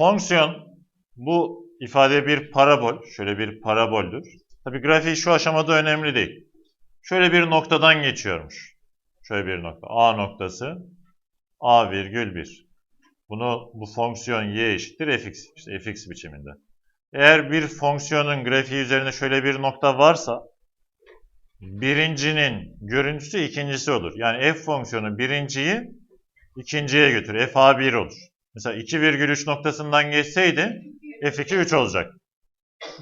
Fonksiyon bu ifade bir parabol. Şöyle bir paraboldür. Tabi grafiği şu aşamada önemli değil. Şöyle bir noktadan geçiyormuş. Şöyle bir nokta. A noktası. A virgül 1. Bunu bu fonksiyon y eşittir fx. İşte fx biçiminde. Eğer bir fonksiyonun grafiği üzerinde şöyle bir nokta varsa birincinin görüntüsü ikincisi olur. Yani f fonksiyonu birinciyi ikinciye götürür. f a1 olur. Mesela 2,3 noktasından geçseydi f2 3 olacak.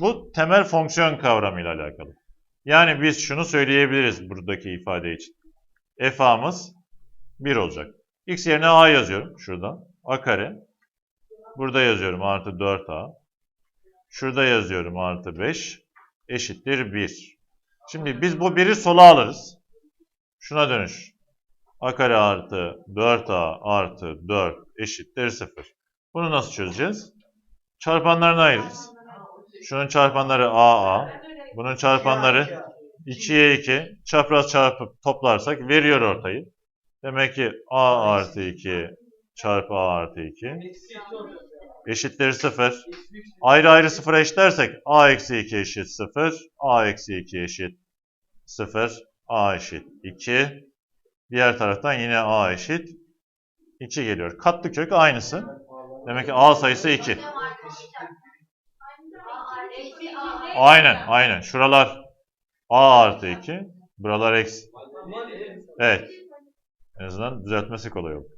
Bu temel fonksiyon kavramıyla alakalı. Yani biz şunu söyleyebiliriz buradaki ifade için. f a'mız 1 olacak. x yerine a yazıyorum şuradan. a kare. Burada yazıyorum artı 4a. Şurada yazıyorum artı 5 eşittir 1. Şimdi biz bu 1'i sola alırız. Şuna dönüş. A kare artı 4a artı 4 eşittir 0. Bunu nasıl çözeceğiz? Çarpanlarını ayırırız. Şunun çarpanları aa, bunun çarpanları 2'ye 2. Çapraz çarpıp toplarsak veriyor ortayı. Demek ki a artı 2 çarpı a artı 2 eşittir 0. Ayrı ayrı sıfıra eşitlersek a eksi 2 eşit 0, a eksi 2 eşit 0, a eşit 2. Diğer taraftan yine a eşit 2 geliyor. Katlı kök aynısı. Demek ki a sayısı 2. Aynen, aynen. Şuralar a artı 2. Buralar eksi. Evet. En azından düzeltmesi kolay oldu.